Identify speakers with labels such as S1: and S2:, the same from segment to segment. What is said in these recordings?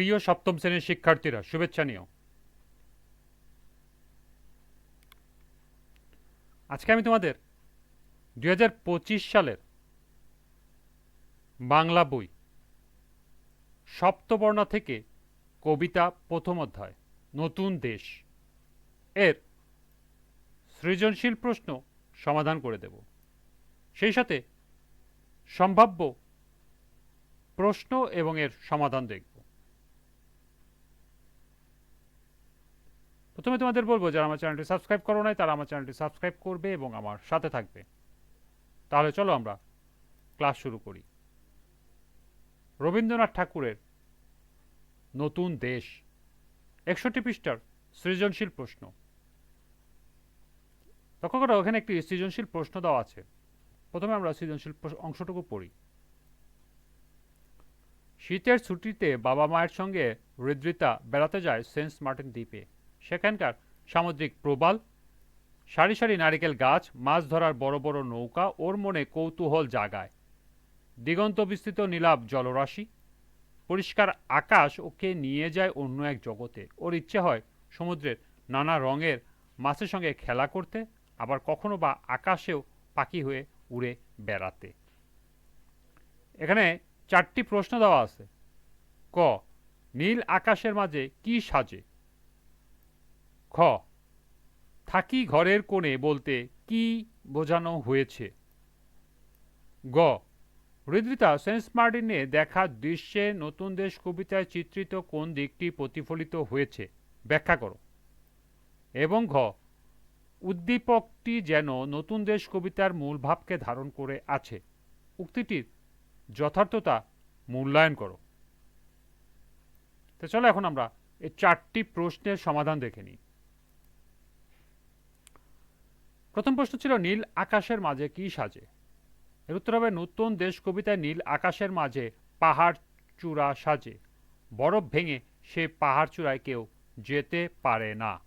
S1: প্রিয় সপ্তম শ্রেণির শিক্ষার্থীরা, শুভেচ্ছা নিও আজকে আমি তোমাদের দুই হাজার পঁচিশ সালের বাংলা বই, সপ্তবর্ণা থেকে কবিতা প্রথম অধ্যায়, নতুন দেশ, এর সৃজনশীল প্রশ্ন সমাধান করে দেব। সেই সাথে সম্ভাব্য প্রশ্ন এবং এর সমাধান দেখব। প্রথমে তোমাদের বলব, যারা আমার চ্যানেলটি সাবস্ক্রাইব করো নাই, তারা আমার চ্যানেলটি সাবস্ক্রাইব করবে এবং আমার সাথে থাকবে। তাহলে চলো আমরা ক্লাস শুরু করি। রবীন্দ্রনাথ ঠাকুরের নতুন দেশ। একষট্টি পৃষ্ঠার সৃজনশীল প্রশ্ন। লক্ষ্য করো, ওখানে একটি সৃজনশীল প্রশ্ন দেওয়া আছে। প্রথমে আমরা সৃজনশীল অংশটুকু পড়ি। শীতের ছুটিতে বাবা মায়ের সঙ্গে হৃদ্রিতা বেড়াতে যায় সেন্ট মার্টিন দ্বীপে। সেখানকার সামুদ্রিক প্রবাল, সারি সারি নারিকেল গাছ, মাছ ধরার বড় বড় নৌকা ওর মনে কৌতূহল জাগায়। দিগন্ত বিস্তৃত নীলাভ জলরাশি, পরিষ্কার আকাশ ওকে নিয়ে যায় অন্য এক জগতে। ওর ইচ্ছে হয় সমুদ্রের নানা রঙের মাছের সঙ্গে খেলা করতে, আবার কখনো বা আকাশেও পাখি হয়ে উড়ে বেড়াতে। এখানে চারটি প্রশ্ন দেওয়া আছে। ক, নীল আকাশের মাঝে কি সাজে? খ। থাকি ঘরের কোণে বলতে কি বোঝানো হয়েছে? গ। হৃদৃতা সেন্স মার্টিনে দেখা দৃশ্যে নতুন দেশ কবিতায় চিত্রিত কোন দিকটি প্রতিফলিত হয়েছে? ব্যাখ্যা করো। এবং ঘ। উদ্দীপকটি যেন নতুন দেশ কবিতার মূল ভাবকে ধারণ করে আছে। উক্তিটির যথার্থতা মূল্যায়ন করো। তো চলো এখন আমরা এই চারটি প্রশ্নের সমাধান দেখে নিই। প্রথম প্রশ্ন ছিল, নীল আকাশের মাঝে কি সাজে? এর উত্তর হবে, নতুন দেশ কবিতায় নীল আকাশের মাঝে পাহাড় চূড়া সাজে। বরফ ভেঙে সে পাহাড় চূড়ায় কেউ যেতে পারে না।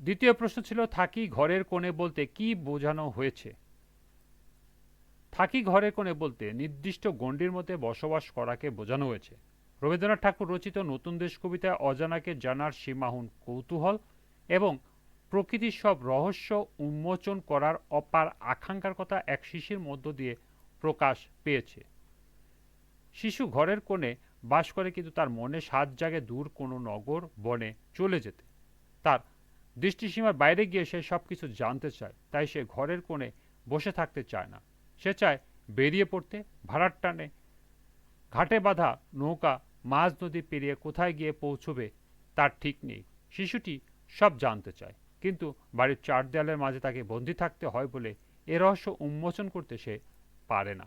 S1: দ্বিতীয় প্রশ্ন ছিল, থাকি ঘরের কোণে বলতে কি বোঝানো হয়েছে? থাকি ঘরের কোণে বলতে নির্দিষ্ট গণ্ডির মধ্যে বসবাস করাকে বোঝানো হয়েছে। রবীন্দ্রনাথ ঠাকুর রচিত নতুন দেশ কবিতায় অজানাকে জানার সীমাহীন কৌতূহল এবং প্রকৃতির সব রহস্য উন্মোচন করার অপার আকাঙ্ক্ষার কথা এক শিশির মধ্য দিয়ে প্রকাশ পেয়েছে। শিশু ঘরের কোণে বাস করে কিন্তু তার মনে সাত জাগে দূর কোনো নগর বনে চলে যেতে। তার দৃষ্টিসীমার বাইরে গিয়ে সে সব কিছু জানতে চায়, তাই সে ঘরের কোণে বসে থাকতে চায় না। সে চায় বেরিয়ে পড়তে, ভাড়ার টানে ঘাটে বাঁধা নৌকা মাঝ নদী পেরিয়ে কোথায় গিয়ে পৌঁছবে তার ঠিক নেই। শিশুটি সব জানতে চায়। কিন্তু বাড়ির চার দেয়ালের মাঝে তাকে বন্দি থাকতে হয় বলে এ রহস্য উন্মোচন করতে সে পারে না।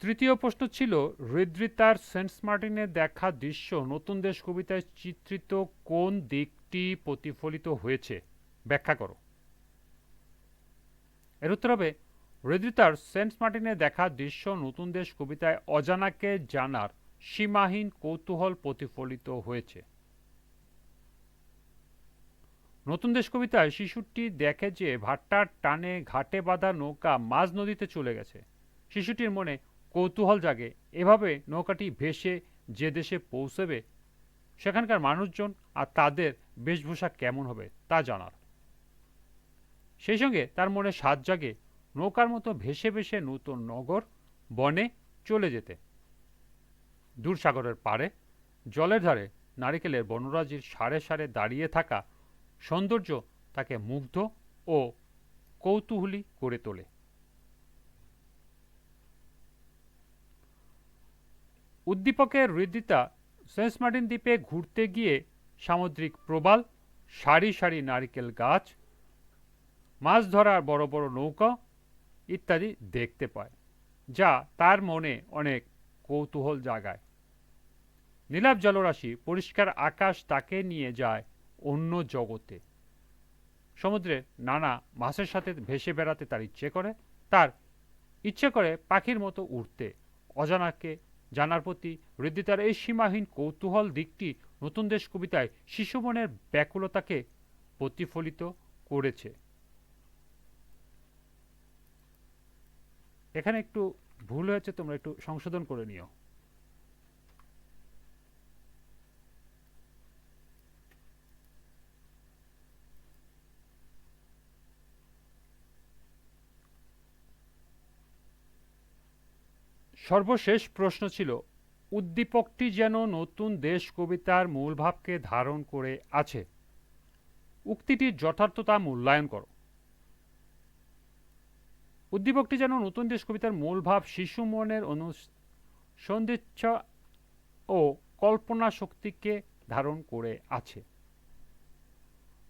S1: তৃতীয় প্রশ্ন ছিল হৃদৃতার সেন্ট মার্টিনে দেখা দৃশ্য নতুন দেশ কবিতায় চিত্রিত কোন দিকটি প্রতিফলিত হয়েছে? ব্যাখ্যা করো। এর উত্তর হবে হৃদৃতার সেন্ট মার্টিনে দেখা দৃশ্য নতুন দেশ কবিতায় অজানাকে জানার সীমাহীন কৌতূহল প্রতিফলিত হয়েছে। নতুন দেশ কবিতায় শিশুটি দেখে যে ভাট্টার টানে ঘাটে বাঁধা নৌকা মাঝ নদীতে চলে গেছে। শিশুটির মনে কৌতূহল জাগে, এভাবে নৌকাটি ভেসে যে দেশে পৌঁছবে, সেখানকার মানুষজন আর তাদের বেশভূষা কেমন হবে তা জানার। সেই সঙ্গে তার মনে স্বাদ জাগে নৌকার মতো ভেসে ভেসে নতুন নগর, বনে চলে যেতে। দূর সাগরের পাড়ে, জলের ধারে নারিকেলের বনরাজির সারে সারে দাঁড়িয়ে থাকা সৌন্দর্য তাকে মুগ্ধ ও কৌতূহলী করে তোলে। উদ্দীপকের হৃদিতা সেন্ট মার্টিন দ্বীপে ঘুরতে গিয়ে সামুদ্রিক প্রবাল, সারি সারি নারিকেল গাছ, মাছ ধরার বড় বড় নৌকা ইত্যাদি দেখতে পায়, যা তার মনে অনেক কৌতূহল জাগায়। নীলাভ জলরাশি পরিষ্কার আকাশ তাকে নিয়ে যায় অন্য জগতে। সমুদ্রে নানা মাছের সাথে ভেসে বেড়াতে তার ইচ্ছে করে, তার ইচ্ছে করে পাখির মতো উড়তে। অজানাকে জানার প্রতি হৃদিতার এই সীমাহীন কৌতূহল দিকটি নতুন দেশ কবিতায় শিশু মনের ব্যাকুলতাকে প্রতিফলিত করেছে। এখানে একটু ভুল হয়েছে, তোমরা একটু সংশোধন করে নিও। সর্বশেষ প্রশ্ন ছিল, উদ্দীপকটি যেন নতুন দেশ কবিতার মূল ভাবকে ধারণ করে আছে। উক্তিটির যথার্থতা মূল্যায়ন করো। উদ্দীপকটি যেন নতুন দেশ কবিতার মূল ভাব শিশু মনের অনুসন্ধিচ্ছা ও কল্পনা শক্তিকে ধারণ করে আছে।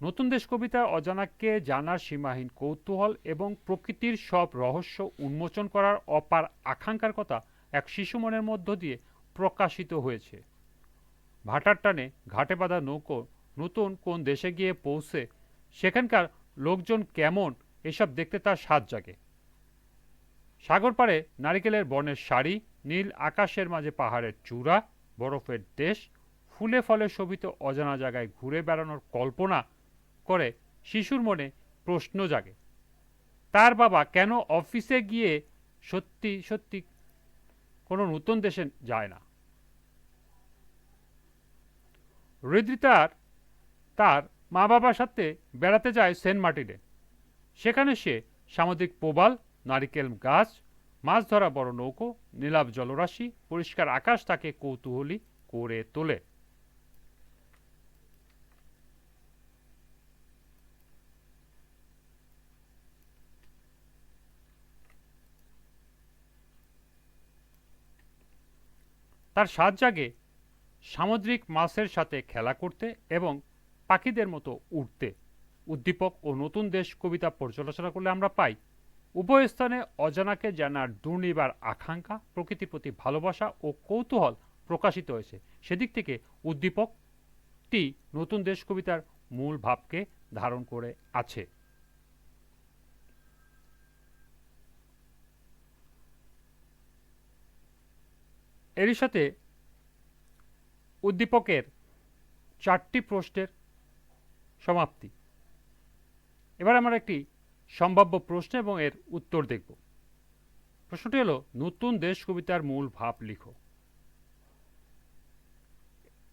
S1: নতুন দেশ কবিতা অজানাকে জানার সীমাহীন কৌতূহল এবং প্রকৃতির সব রহস্য উন্মোচন করার অপার আকাঙ্ক্ষার কথা এক শিশু মনের মধ্য দিয়ে প্রকাশিত হয়েছে। ভাটার টানে ঘাটে বাঁধা নৌকো নতুন কোন দেশে গিয়ে পৌঁছে, সেখানকার লোকজন কেমন, এসব দেখতে তার স্বাদ জাগে। সাগর পাড়ে নারিকেলের বনের শাড়ি, নীল আকাশের মাঝে পাহাড়ের চূড়া, বরফের দেশ, ফুলে ফলে শোভিত অজানা জায়গায় ঘুরে বেড়ানোর কল্পনা করে শিশুর মনে প্রশ্ন জাগে। তার বাবা কেন অফিসে গিয়ে সত্যি সত্যি কোনো নতুন দেশে যায় না? হৃদৃতার তার মা বাবার সাথে বেড়াতে যায় সেন্ট মার্টিনে। সেখানে সে সামুদ্রিক প্রবাল নারিকেল গাছ, মাছ ধরা বড় নৌকো, নীলাভ জলরাশি, পরিষ্কার আকাশ তাকে কৌতূহলী করে তোলে। তার স্বাদ জাগে সামুদ্রিক মাছের সাথে খেলা করতে এবং পাখিদের মতো উঠতে উদ্দীপক ও নতুন দেশ কবিতা পর্যালোচনা করলে আমরা পাই উভয় স্থানে অজানাকে জানার দুর্নিবার আকাঙ্ক্ষা, প্রকৃতির প্রতি ভালোবাসা ও কৌতূহল প্রকাশিত হয়েছে। সেদিক থেকে উদ্দীপকটি নতুন দেশ কবিতার মূল ভাবকে ধারণ করে আছে। এরই সাথে উদ্দীপকের চারটি প্রশ্নের সমাপ্তি। এবার আমরা একটি সম্ভাব্য প্রশ্ন এবং এর উত্তর দেখব। প্রশ্নটি হলো, নতুন দেশ কবিতার মূল ভাব লিখো।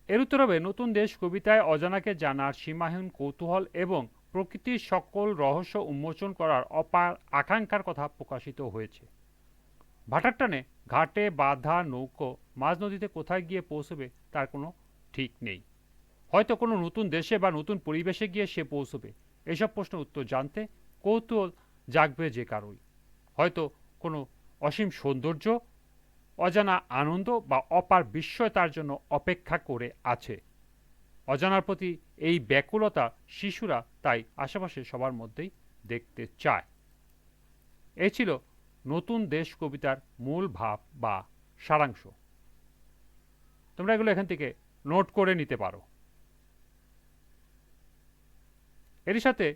S1: এর উত্তর হবে, নতুন দেশ কবিতায় অজানাকে জানার সীমাহীন কৌতূহল এবং প্রকৃতির সকল রহস্য উন্মোচন করার অপার আকাঙ্ক্ষার কথা প্রকাশিত হয়েছে। ভাটার টানে ঘাটে বাধা, নৌকো, মাঝ নদীতে কোথায় গিয়ে পৌঁছবে তার কোনো ঠিক নেই। হয়তো কোনো নতুন দেশে বা নতুন পরিবেশে গিয়ে সে পৌঁছবে। এসব প্রশ্নের উত্তর জানতে কৌতূহল জাগবে যে কারোই। হয়তো কোনো অসীম সৌন্দর্য, অজানা আনন্দ বা অপার বিস্ময় তার জন্য অপেক্ষা করে আছে। অজানার প্রতি এই ব্যাকুলতা শিশুরা তাই আশেপাশে সবার মধ্যেই দেখতে চায়। এ ছিল নতুন দেশ কবিতার মূল ভাব বা সারাংশ। তোমরা এগুলো এখান থেকে নোট করে নিতে পারো। এরই সাথে